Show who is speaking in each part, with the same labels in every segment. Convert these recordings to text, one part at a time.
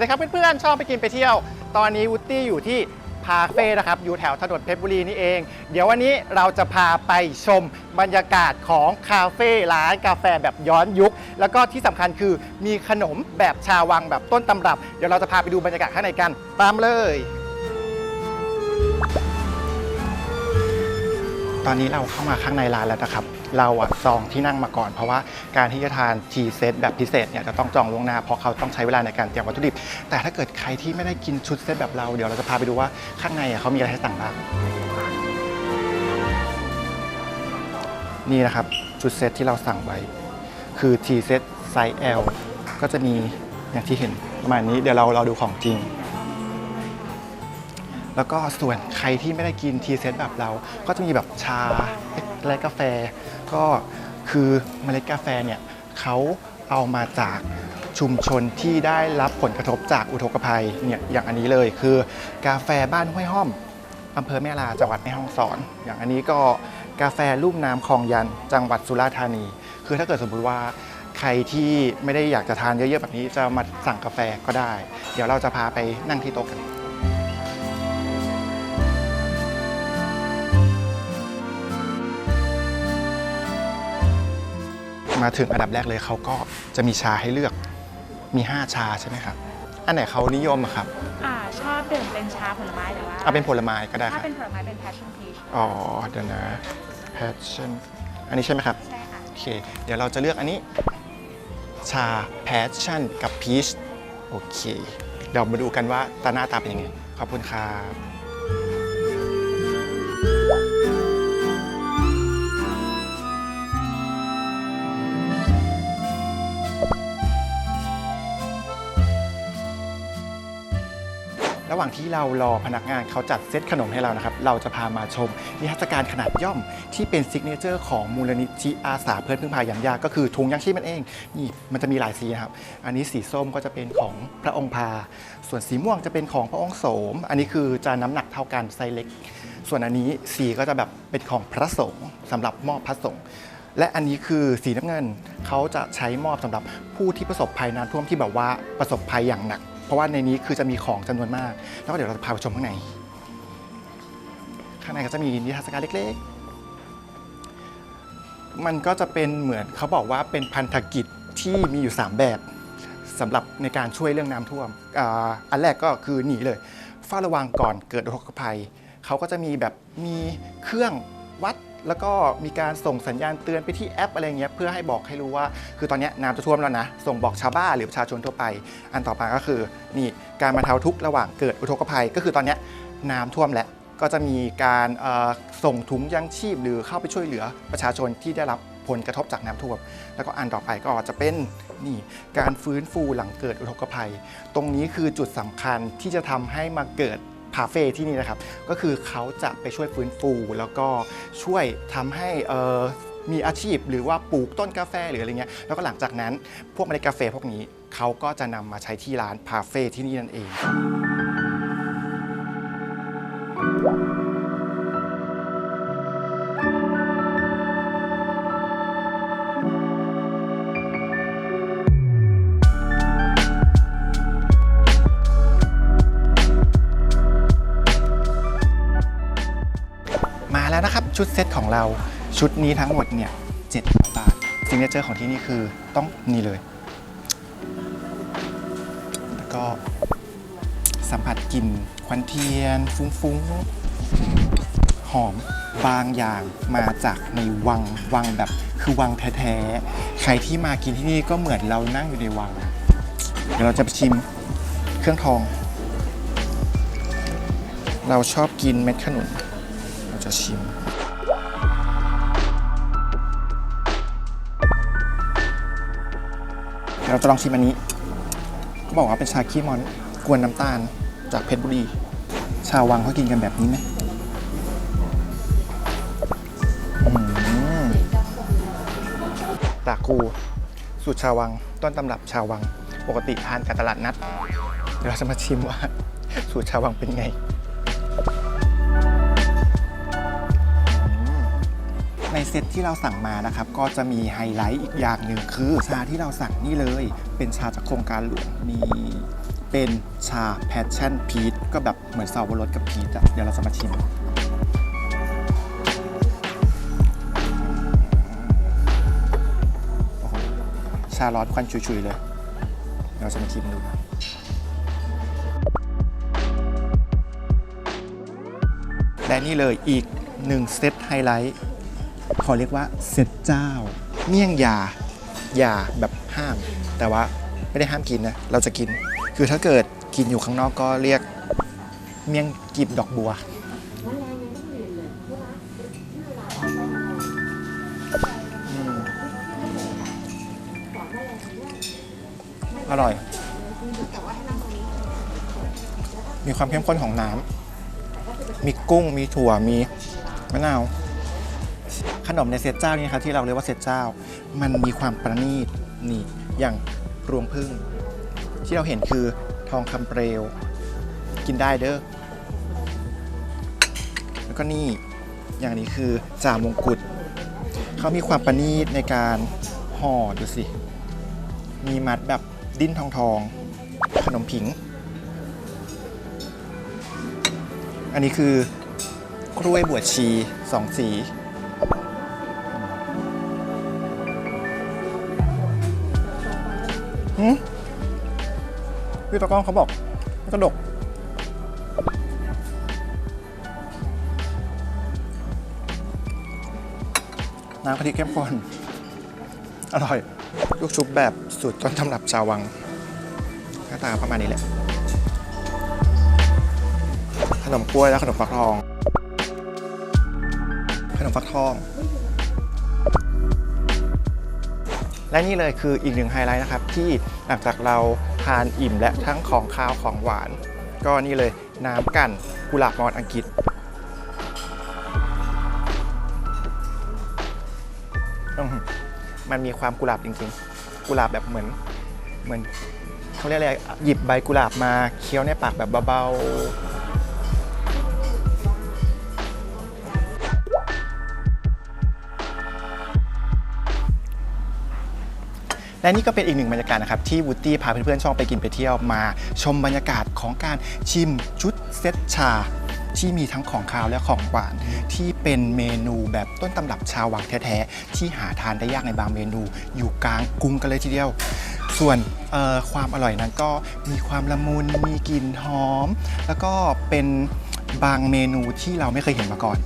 Speaker 1: วัสดีครับเพื่อนๆชอบไปกินไปเที่ยว ตอนนี้วุตตี้อยู่ที่พาเฟ่นะครับอยู่แถวถนนเพชรบุรีนี่เอง เดี๋ยววันนี้เราจะพาไปชมบรรยากาศของคาเฟ่ร้านกาแฟแบบย้อนยุค แล้วก็ที่สำคัญคือมีขนมแบบชาววังแบบต้นตำรับ เดี๋ยวเราจะพาไปดูบรรยากาศข้างในกัน ตามเลย อนนี้เราเข้ามาข้างในร้านแล้วนะครับ เราอะจองที่นั่งมาก่อน เพราะว่าการที่จะทานทีเซตแบบพิเศษเนี่ยจะต้องจองล่วงหน้าเพราะเขาต้องใช้เวลาในการเตรียมวัตถุดิบ แต่ถ้าเกิดใครที่ไม่ได้กินชุดเซตแบบเราเดี๋ยวเราจะพาไปดูว่าข้างในอะเขามีอะไรให้สั่งบ้างนี่นะครับชุดเซตที่เราสั่งไว้ คือทีเซตไซส์ L ก็จะมีอย่างที่เห็นประมาณนี้เดี๋ยวเราเราดูของจริง แล้วก็ส่วนใครที่ไม่ได้กินทีเซตแบบเรา ก็จะมีแบบชาเมล็ดกาแฟ ก็คือเมล็ดกาแฟเนี่ยเขาเอามาจากชุมชนที่ได้รับผลกระทบจากอุทกภัยเนี่ยอย่างอันนี้เลยคือกาแฟบ้านห้วยห้อมอำเภอแม่ลาจังหวัดแม่ฮ่องสอน อย่างอันนี้ก็กาแฟลุ่มน้ำคลองยันจังหวัดสุราษฎร์ธานี คือถ้าเกิดสมมติว่าใครที่ไม่ได้อยากจะทานเยอะๆแบบนี้จะมาสั่งกาแฟก็ได้ เดี๋ยวเราจะพาไปนั่งที่โต๊ะกัน มาถึงอันดับแรกเลยเขาก็จะมีชาให้เลือกมี 5 ชาใช่ไหมครับ อันไหนเขานิยมอะครับ
Speaker 2: อ่าชอบดื่มเป็นชาผลไม้หรือว่า
Speaker 1: เอาเป็นผลไม้ก็ได้ค
Speaker 2: ถ้า
Speaker 1: รับ
Speaker 2: เป็นผลไม้เป็น passion peach
Speaker 1: อ๋อเดี๋ยวนะ passion อันนี้ใช่ไหมครับ
Speaker 2: ใช่ค่ะ
Speaker 1: โอเค เดี๋ยวเราจะเลือกอันนี้ ชา passion กับ peach โอเค เดี๋ยวมาดูกันว่าตาหน้าตาเป็นยังไง ขอบคุณครับ ระหว่างที่เรารอพนักงานเขาจัดเซตขนมให้เรานะครับ เราจะพามาชมนิทรรศการขนาดย่อม ที่เป็นซิกเนเจอร์ของมูลนิธิอาสาเพื่อนพึ่งพายามยากก็คือถุงยังชีพมันเอง นี่มันจะมีหลายสีนะครับ อันนี้สีส้มก็จะเป็นของพระองค์พา ส่วนสีม่วงจะเป็นของพระองค์โสม อันนี้คือจะน้ำหนักเท่ากันไซส์เล็ก ส่วนอันนี้สีก็จะแบบเป็นของพระสงฆ์สำหรับมอบพระสงฆ์และอันนี้คือสีน้ำเงินเขาจะใช้มอบสำหรับผู้ที่ประสบภัยน้ำท่วมที่แบบว่าประสบภัยอย่างหนัก เพราะว่าในนี้คือจะมีของจำนวนมาก แล้วก็เดี๋ยวเราจะพาไปชมข้างใน ข้างในก็จะมีนิทรรศการเล็กๆ มันก็จะเป็นเหมือนเขาบอกว่าเป็นพันธกิจที่มีอยู่ 3 แบบสำหรับในการช่วยเรื่องน้ำท่วมออันแรกก็คือหนีเลยเฝ้าระวังก่อนเกิดอุทกภัย เขาก็จะมีแบบมีเครื่องวัด แล้วก็มีการส่งสัญญาณเตือนไปที่แอปอะไรเงี้ยเพื่อให้บอกให้รู้ว่า คือตอนนี้น้ำจะท่วมแล้วนะ ส่งบอกชาวบ้านหรือประชาชนทั่วไป อันต่อมาก็คือนี่การบรรเทาทุกข์ระหว่างเกิดอุทกภัย ก็คือตอนนี้น้ำท่วมแล้วก็จะมีการส่งถุงยังชีพหรือเข้าไปช่วยเหลือประชาชนที่ได้รับผลกระทบจากน้ำท่วม แล้วก็อันต่อไปก็จะเป็นนี่การฟื้นฟูหลังเกิดอุทกภัย ตรงนี้คือจุดสำคัญที่จะทำให้มาเกิด คาเฟ่ที่นี่นะครับ ก็คือเขาจะไปช่วยฟื้นฟู แล้วก็ช่วยทำให้มีอาชีพหรือว่าปลูกต้นกาแฟหรืออะไรเงี้ยแล้วก็หลังจากนั้นพวกเมล็ดกาแฟพวกนี้เขาก็จะนำมาใช้ที่ร้านพาเฟ่ที่นี่นั่นเอง ชุดเซตของเราชุดนี้ทั้งหมดเนี่ย7บาทซิงเกิลเจอร์ของที่นี่คือต้องนี่เลย แล้วก็สัมผัสกลิ่นควันเทียน ฟุ้งๆ หอมบางอย่างมาจากในวังวังแบบคือวังแท้ๆ ใครที่มากินที่นี่ก็เหมือนเรานั่งอยู่ในวัง เดี๋ยวเราจะชิมเครื่องทอง เราชอบกินเม็ดขนุน เราจะชิม เราจะลองชิมอันนี้เขาบอกว่าเป็นชาขี้มอนกวนน้ำตาลจากเพชรบุรี ชาววังเขากินกันแบบนี้ไหมอืมตาคูสูตรชาววัง ต้นตำรับชาววัง ปกติทานกับตลาดนัด เดี๋ยวเราจะมาชิมว่า สูตรชาววังเป็นไง ในเซตที่เราสั่งมานะครับ ก็จะมีไฮไลท์อีกอย่างหนึ่งคือชาที่เราสั่งนี่เลย เป็นชาจากโครงการหลวงมีเป็นชาแพชชั่นพีชก็แบบเหมือนซาวรสกับพีชอะเดี๋ยวเราจะมาชิมชาร้อนควันชุยๆเลย เราจะมาชิมดูและนี่เลยอีกหนึ่งเซตไฮไลท์ ขอเรียกว่าเซตเจ้า เมี่ยงยายาแบบห้าม แต่ว่าไม่ได้ห้ามกินนะ เราจะกิน คือถ้าเกิดกินอยู่ข้างนอกก็เรียกเมี่ยงกีบดอกบัว อร่อย มีความเข้มข้นของน้ำ มีกุ้ง มีถั่ว มีมะนาว ขนมในเซตเจ้านี่นะครับที่เราเรียกว่าเซตเจ้า มันมีความประณีตนี่อย่างรวงพึ่ง ที่เราเห็นคือทองคำเปลว กินได้เด้อแล้วก็นี่อย่างนี้คือจ่ามงกุฎเขามีความประณีตในการห่อดูสิ มีมัดแบบดิ้นทองทองขนมผิง อันนี้คือกล้วยบวชชีสองสี หืมพี่ตะกล้องเขาบอกกระดก น้ำกะทิเข้มข้น อร่อย ลูกชุบแบบสูตรต้นตำรับชาววังหน้าตาประมาณนี้แหละ ขนมกล้วยและขนมฟักทอง ขนมฟักทอง และนี่เลยคืออีกหนึ่งไฮไลท์นะครับที่หลังจากเราทานอิ่มและทั้งของข้าวของหวาน ก็นี่เลยน้ำกันกุหลาบมอนอังกฤษมันมีความกุหลาบจริงๆ กุหลาบแบบเหมือนเหมือนเขาเรียกอะไรหยิบใบกุหลาบมาเคี้ยวในปากแบบเบาๆ และนี่ก็เป็นอีกหนึ่งบรรยากาศนะครับที่วูดดี้พาเพื่อนๆช่องไปกินไปเที่ยวมา ชมบรรยากาศของการชิมชุดเซตชา ที่มีทั้งของคาวและของหวาน ที่เป็นเมนูแบบต้นตำรับชาววังแท้ๆที่หาทานได้ยากในบางเมนู อยู่กลางกรุงกันเลยทีเดียว ส่วนความอร่อยนั้นก็มีความละมุนมีกลิ่นหอม แล้วก็เป็นบางเมนูที่เราไม่เคยเห็นมาก่อน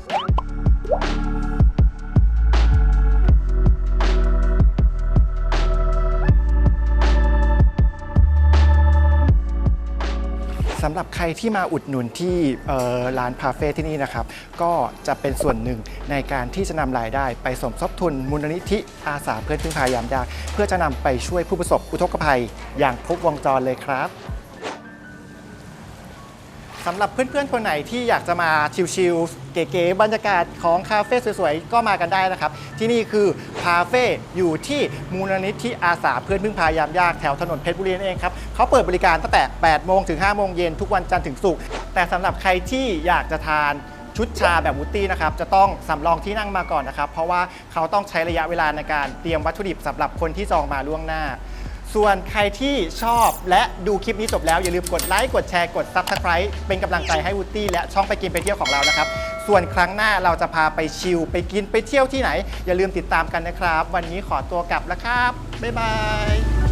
Speaker 1: สำหรับใครที่มาอุดหนุนที่ร้านพาเฟ่ที่นี่นะครับ ก็จะเป็นส่วนหนึ่งในการที่จะนำรายได้ ไปสมทบทุนมูลนิธิอาสาเพื่อนพึ่งพายามยาก เพื่อจะนำไปช่วยผู้ประสบอุทกภัยอย่างครบวงจรเลยครับ สำหรับเพื่อนๆ คนไหนที่อยากจะมาชิลๆเก๋ๆบรรยากาศของคาเฟ่สวยๆ ก็มากันได้นะครับ ที่นี่คือคาเฟ่อยู่ที่มูลนิธิอาสาเพื่อนพึ่งพายามยากแถวถนนเพชรบุรีนั่นเองครับเขาเปิดบริการตั้งแต่ 8 โมงถึง 5 โมงเย็นทุกวันจันทร์ถึงศุกร์แต่สำหรับใครที่อยากจะทานชุดชาแบบวูตี้นะครับจะต้องสำรองที่นั่งมาก่อนนะครับ เพราะว่าเขาต้องใช้ระยะเวลาในการเตรียมวัตถุดิบสำหรับคนที่จองมาล่วงหน้า ส่วนใครที่ชอบและดูคลิปนี้จบแล้ว อย่าลืมกดไลค์กดแชร์กด Subscribe เป็นกำลังใจให้วูตตี้และช่องไปกินไปเที่ยวของเรานะครับ ส่วนครั้งหน้าเราจะพาไปชิลไปกินไปเที่ยวที่ไหน อย่าลืมติดตามกันนะครับ วันนี้ขอตัวกลับแล้วครับบ๊ายบาย